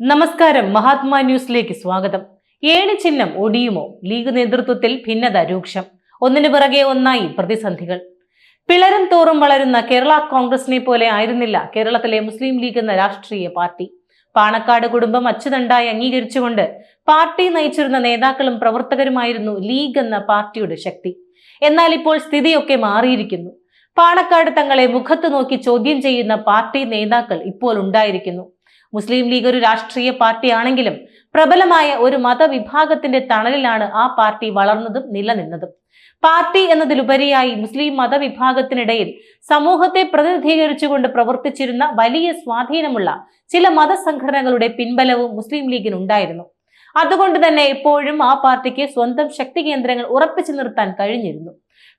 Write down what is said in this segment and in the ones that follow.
നമസ്കാരം. മഹാത്മാ ന്യൂസിലേക്ക് സ്വാഗതം. ഏഴ് ചിഹ്നം ഒടിയുമോ? ലീഗ് നേതൃത്വത്തിൽ ഭിന്നത രൂക്ഷം. ഒന്നിനു പിറകെ ഒന്നായി പ്രതിസന്ധികൾ. പിളരും തോറും വളരുന്ന കേരള കോൺഗ്രസിനെ പോലെ ആയിരുന്നില്ല കേരളത്തിലെ മുസ്ലിം ലീഗ് എന്ന രാഷ്ട്രീയ പാർട്ടി. പാണക്കാട് കുടുംബം അച്ചുതണ്ടായി അംഗീകരിച്ചുകൊണ്ട് പാർട്ടി നയിച്ചിരുന്ന നേതാക്കളും പ്രവർത്തകരുമായിരുന്നു ലീഗ് എന്ന പാർട്ടിയുടെ ശക്തി. എന്നാൽ ഇപ്പോൾ സ്ഥിതിയൊക്കെ മാറിയിരിക്കുന്നു. പാണക്കാട് തങ്ങളെ മുഖത്ത് നോക്കി ചോദ്യം ചെയ്യുന്ന പാർട്ടി നേതാക്കൾ ഇപ്പോൾ ഉണ്ടായിരിക്കുന്നു. മുസ്ലിം ലീഗ് ഒരു രാഷ്ട്രീയ പാർട്ടിയാണെങ്കിലും പ്രബലമായ ഒരു മതവിഭാഗത്തിന്റെ തണലിലാണ് ആ പാർട്ടി വളർന്നതും നിലനിന്നതും. പാർട്ടി എന്നതിലുപരിയായി മുസ്ലിം മതവിഭാഗത്തിനിടയിൽ സമൂഹത്തെ പ്രതിനിധീകരിച്ചുകൊണ്ട് പ്രവർത്തിച്ചിരുന്ന വലിയ സ്വാധീനമുള്ള ചില മതസംഘടനകളുടെ പിൻബലവും മുസ്ലിം ലീഗിനുണ്ടായിരുന്നു. അതുകൊണ്ട് തന്നെ എപ്പോഴും ആ പാർട്ടിക്ക് സ്വന്തം ശക്തി കേന്ദ്രങ്ങൾ ഉറപ്പിച്ചു നിർത്താൻ കഴിഞ്ഞിരുന്നു.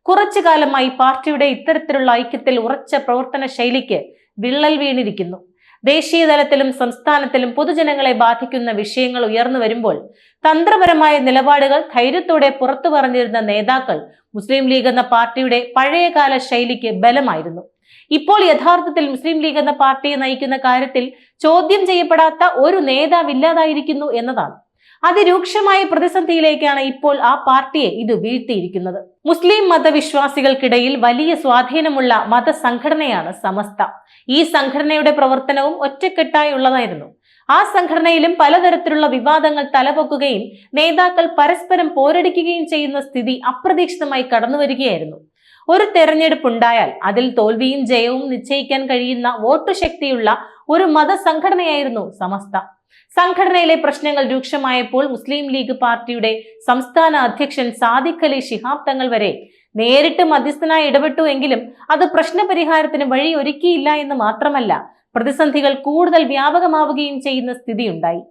കുറച്ചു കാലമായി പാർട്ടിയുടെ ഇത്തരത്തിലുള്ള ഐക്യത്തിൽ ഉറച്ച പ്രവർത്തന ശൈലിക്ക് വിള്ളൽ വീണിരിക്കുന്നു. ദേശീയ തലത്തിലും സംസ്ഥാനത്തിലും പൊതുജനങ്ങളെ ബാധിക്കുന്ന വിഷയങ്ങൾ ഉയർന്നു വരുമ്പോൾ തന്ത്രപരമായ നിലപാടുകൾ ധൈര്യത്തോടെ പുറത്തു പറഞ്ഞിരുന്ന നേതാക്കൾ മുസ്ലിം ലീഗ് എന്ന പാർട്ടിയുടെ പഴയകാല ശൈലിക്ക് ബലമായിരുന്നു. ഇപ്പോൾ യഥാർത്ഥത്തിൽ മുസ്ലിം ലീഗ് എന്ന പാർട്ടിയെ നയിക്കുന്ന കാര്യത്തിൽ ചോദ്യം ചെയ്യപ്പെടാത്ത ഒരു നേതാവില്ലാതായിരിക്കുന്നു എന്നതാണ്. അതിരൂക്ഷമായ പ്രതിസന്ധിയിലേക്കാണ് ഇപ്പോൾ ആ പാർട്ടിയെ ഇത് വീഴ്ത്തിയിരിക്കുന്നത്. മുസ്ലിം മതവിശ്വാസികൾക്കിടയിൽ വലിയ സ്വാധീനമുള്ള മതസംഘടനയാണ് സമസ്ത. ഈ സംഘടനയുടെ പ്രവർത്തനവും ഒറ്റക്കെട്ടായുള്ളതായിരുന്നു ആ സംഘടനയിലും പലതരത്തിലുള്ള വിവാദങ്ങൾ തലപൊക്കുകയും നേതാക്കൾ പരസ്പരം പോരടിക്കുകയും ചെയ്യുന്ന സ്ഥിതി അപ്രതീക്ഷിതമായി കടന്നു വരികയായിരുന്നു ഒരു തെരഞ്ഞെടുപ്പ് ഉണ്ടായാൽ അതിൽ തോൽവിയും ജയവും നിശ്ചയിക്കാൻ കഴിയുന്ന വോട്ടു ശക്തിയുള്ള ഒരു മതസംഘടനയായിരുന്നു സമസ്ത. സംഘടനയിലെ പ്രശ്നങ്ങൾ രൂക്ഷമായപ്പോൾ മുസ്ലിം ലീഗ് പാർട്ടിയുടെ സംസ്ഥാന അധ്യക്ഷൻ സാദിഖ് അലി ശിഹാബ് തങ്ങൾ വരെ നേരിട്ട് മധ്യസ്ഥനായി ഇടപെട്ടു എങ്കിലും അത് പ്രശ്നപരിഹാരത്തിന് വഴി ഒരുക്കിയില്ല എന്ന് മാത്രമല്ല പ്രതിസന്ധികൾ കൂടുതൽ വ്യാപകമാവുകയും ചെയ്യുന്ന സ്ഥിതിയുണ്ടായി.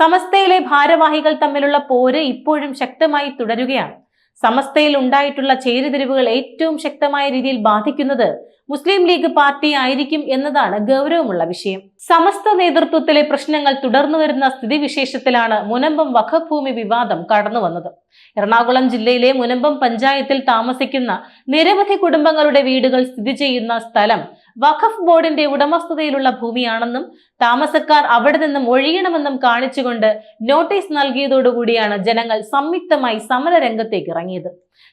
സമസ്തയിലെ ഭാരവാഹികൾ തമ്മിലുള്ള പോര് ഇപ്പോഴും ശക്തമായി തുടരുകയാണ്. സമസ്തയിൽ ഉണ്ടായിട്ടുള്ള ചേരിതിരിവുകൾ ഏറ്റവും ശക്തമായ രീതിയിൽ ബാധിക്കുന്നത് മുസ്ലിം ലീഗ് പാർട്ടി ആയിരിക്കും എന്നതാണ് ഗൗരവമുള്ള വിഷയം. സമസ്ത നേതൃത്വത്തിലെ പ്രശ്നങ്ങൾ തുടർന്നു വരുന്ന സ്ഥിതിവിശേഷത്തിലാണ് മുനമ്പം വഖഭൂമി ഭൂമി വിവാദം കടന്നു വന്നത്. എറണാകുളം ജില്ലയിലെ മുനമ്പം പഞ്ചായത്തിൽ താമസിക്കുന്ന നിരവധി കുടുംബങ്ങളുടെ വീടുകൾ സ്ഥിതി ചെയ്യുന്ന സ്ഥലം വഖഫ് ബോർഡിന്റെ ഉടമസ്ഥതയിലുള്ള ഭൂമിയാണെന്നും താമസക്കാർ അവിടെ നിന്നും ഒഴിയണമെന്നും കാണിച്ചുകൊണ്ട് നോട്ടീസ് നൽകിയതോടുകൂടിയാണ് ജനങ്ങൾ സംയുക്തമായി സമരരംഗത്തേക്ക് ഇറങ്ങിയത്.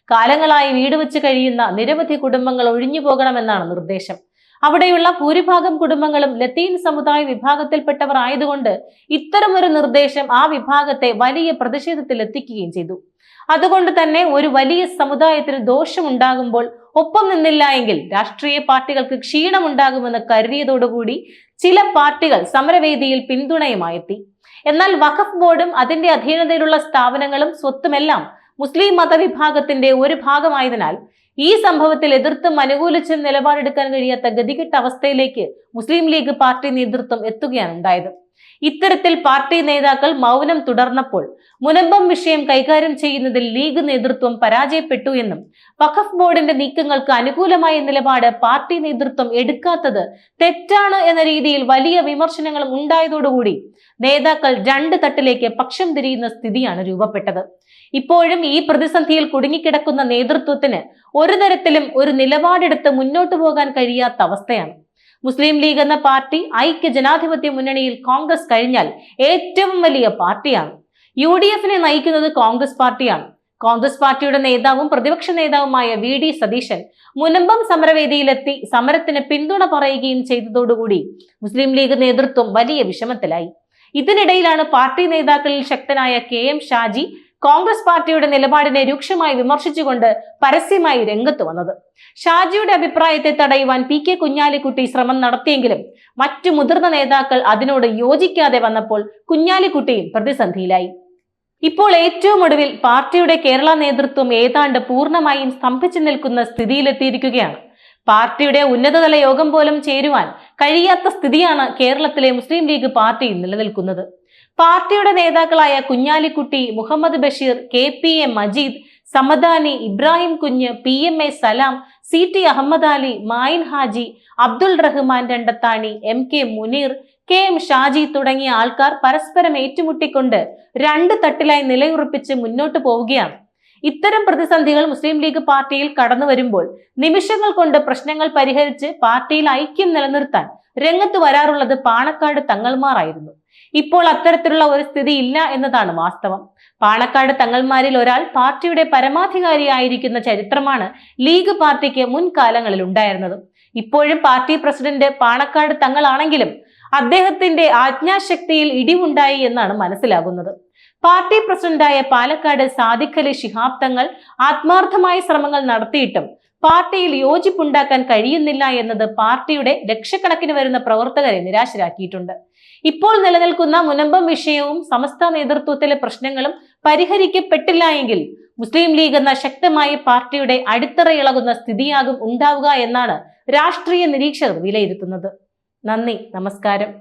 കാലങ്ങളായി വീട് വെച്ച് കഴിയുന്ന നിരവധി കുടുംബങ്ങൾ ഒഴിഞ്ഞു പോകണമെന്നാണ് നിർദ്ദേശം. അവിടെയുള്ള ഭൂരിഭാഗം കുടുംബങ്ങളും ലത്തീൻ സമുദായ വിഭാഗത്തിൽപ്പെട്ടവർ ആയതുകൊണ്ട് ഇത്തരമൊരു നിർദ്ദേശം ആ വിഭാഗത്തെ വലിയ പ്രതിഷേധത്തിൽ എത്തിക്കുകയും ചെയ്തു. അതുകൊണ്ട് തന്നെ ഒരു വലിയ സമുദായത്തിന് ദോഷമുണ്ടാകുമ്പോൾ ഒപ്പം നിന്നില്ല എങ്കിൽ രാഷ്ട്രീയ പാർട്ടികൾക്ക് ക്ഷീണമുണ്ടാകുമെന്ന് കരുതിയതോടുകൂടി ചില പാർട്ടികൾ സമരവേദിയിൽ പിന്തുണയുമായെത്തി. എന്നാൽ വഖഫ് ബോർഡും അതിന്റെ അധീനതയിലുള്ള സ്ഥാപനങ്ങളും സ്വത്തുമെല്ലാം മുസ്ലിം മതവിഭാഗത്തിന്റെ ഒരു ഭാഗമായതിനാൽ ഈ സംഭവത്തിൽ എതിർത്തും അനുകൂലിച്ചും നിലപാടെടുക്കാൻ കഴിയാത്ത ഗതികെട്ട അവസ്ഥയിലേക്ക് മുസ്ലിം ലീഗ് പാർട്ടി നേതൃത്വം എത്തുകയാണ് ഉണ്ടായത്. ഇത്തരത്തിൽ പാർട്ടി നേതാക്കൾ മൗനം തുടർന്നപ്പോൾ മുനമ്പം വിഷയം കൈകാര്യം ചെയ്യുന്നതിൽ ലീഗ് നേതൃത്വം പരാജയപ്പെട്ടു എന്നും വഖഫ് ബോർഡിന്റെ നീക്കങ്ങൾക്ക് അനുകൂലമായ നിലപാട് പാർട്ടി നേതൃത്വം എടുക്കാത്തത് തെറ്റാണ് എന്ന രീതിയിൽ വലിയ വിമർശനങ്ങളും ഉണ്ടായതോടുകൂടി നേതാക്കൾ രണ്ട് തട്ടിലേക്ക് പക്ഷം തിരിയുന്ന സ്ഥിതിയാണ് രൂപപ്പെട്ടത്. ഇപ്പോഴും ഈ പ്രതിസന്ധിയിൽ കുടുങ്ങിക്കിടക്കുന്ന നേതൃത്വത്തിന് ഒരു തരത്തിലും ഒരു നിലപാടെടുത്ത് മുന്നോട്ടു പോകാൻ കഴിയാത്ത അവസ്ഥയാണ്. മുസ്ലിം ലീഗ് എന്ന പാർട്ടി ഐക്യ ജനാധിപത്യ മുന്നണിയിൽ കോൺഗ്രസ് കഴിഞ്ഞാൽ ഏറ്റവും വലിയ പാർട്ടിയാണ്. യു ഡി എഫിനെ നയിക്കുന്നത് കോൺഗ്രസ് പാർട്ടിയാണ്. കോൺഗ്രസ് പാർട്ടിയുടെ നേതാവും പ്രതിപക്ഷ നേതാവുമായ വി ഡി സതീശൻ മുനമ്പം സമരവേദിയിലെത്തി സമരത്തിന് പിന്തുണ പറയുകയും ചെയ്തതോടുകൂടി മുസ്ലിം ലീഗ് നേതൃത്വം വലിയ വിഷമത്തിലായി. ഇതിനിടയിലാണ് പാർട്ടി നേതാക്കളിൽ ശക്തനായ കെ എം ഷാജി കോൺഗ്രസ് പാർട്ടിയുടെ നിലപാടിനെ രൂക്ഷമായി വിമർശിച്ചുകൊണ്ട് പരസ്യമായി രംഗത്ത് വന്നത്. ഷാജിയുടെ അഭിപ്രായത്തെ തടയുവാൻ പി കെ കുഞ്ഞാലിക്കുട്ടി ശ്രമം നടത്തിയെങ്കിലും മറ്റു മുതിർന്ന നേതാക്കൾ അതിനോട് യോജിക്കാതെ വന്നപ്പോൾ കുഞ്ഞാലിക്കുട്ടിയും പ്രതിസന്ധിയിലായി. ഇപ്പോൾ ഏറ്റവും ഒടുവിൽ പാർട്ടിയുടെ കേരള നേതൃത്വം ഏതാണ്ട് പൂർണമായും സ്തംഭിച്ചു നിൽക്കുന്ന സ്ഥിതിയിലെത്തിയിരിക്കുകയാണ്. പാർട്ടിയുടെ ഉന്നതതല യോഗം പോലും ചേരുവാൻ കഴിയാത്ത സ്ഥിതിയാണ് കേരളത്തിലെ മുസ്ലിം ലീഗ് പാർട്ടി നിലനിൽക്കുന്നത്. പാർട്ടിയുടെ നേതാക്കളായ Kunhalikutty Muhammad Basheer K P A Majeed Samadani Ibrahim Kunju P M A Salam C T Ahammed Ali Mayin Haji Abdul Rahman Randathani M K Muneer K M Shaji തുടങ്ങിയ ആൾക്കാർ പരസ്പരം ഏറ്റുമുട്ടിക്കൊണ്ട് രണ്ട് തട്ടിലായി നിലയുറപ്പിച്ച് മുന്നോട്ട് പോവുകയാണ്. ഇത്തരം പ്രതിസന്ധികൾ മുസ്ലിം ലീഗ് പാർട്ടിയിൽ കടന്നു വരുമ്പോൾ നിമിഷങ്ങൾ കൊണ്ട് പ്രശ്നങ്ങൾ പരിഹരിച്ച് പാർട്ടിയിൽ ഐക്യം നിലനിർത്താൻ രംഗത്ത് വരാറുള്ളത് പാണക്കാട് തങ്ങൾമാറായിരുന്നു ഇപ്പോൾ അത്തരത്തിലുള്ള ഒരു സ്ഥിതി ഇല്ല എന്നതാണ് വാസ്തവം. പാണക്കാട് തങ്ങൾമാരിൽ ഒരാൾ പാർട്ടിയുടെ പരമാധികാരിയായിരിക്കുന്ന ചരിത്രമാണ് ലീഗ് പാർട്ടിക്ക് മുൻകാലങ്ങളിൽ ഉണ്ടായിരുന്നത്. ഇപ്പോഴും പാർട്ടി പ്രസിഡന്റ് പാണക്കാട് തങ്ങളാണെങ്കിലും അദ്ദേഹത്തിന്റെ ആജ്ഞാശക്തിയിൽ ഇടിവുണ്ടായി എന്നാണ് മനസ്സിലാകുന്നത്. പാർട്ടി പ്രസിഡന്റായ പാലക്കാട് സാദിഖലി ശിഹാബ് തങ്ങൾ ആത്മാർത്ഥമായ ശ്രമങ്ങൾ നടത്തിയിട്ടും പാർട്ടിയിൽ യോജിപ്പുണ്ടാക്കാൻ കഴിയുന്നില്ല എന്നത് പാർട്ടിയുടെ ലക്ഷക്കണക്കിന് വരുന്ന പ്രവർത്തകരെ നിരാശരാക്കിയിട്ടുണ്ട്. ഇപ്പോൾ നിലനിൽക്കുന്ന മുനമ്പം വിഷയവും സമസ്ത നേതൃത്വത്തിലെ പ്രശ്നങ്ങളും പരിഹരിക്കപ്പെട്ടില്ല എങ്കിൽ മുസ്ലിം ലീഗ് എന്ന ശക്തമായ പാർട്ടിയുടെ അടിത്തറ ഇളകുന്ന സ്ഥിതിയാകും ഉണ്ടാവുക എന്നാണ് രാഷ്ട്രീയ നിരീക്ഷകർ വിലയിരുത്തുന്നത്. നന്ദി നമസ്കാരം.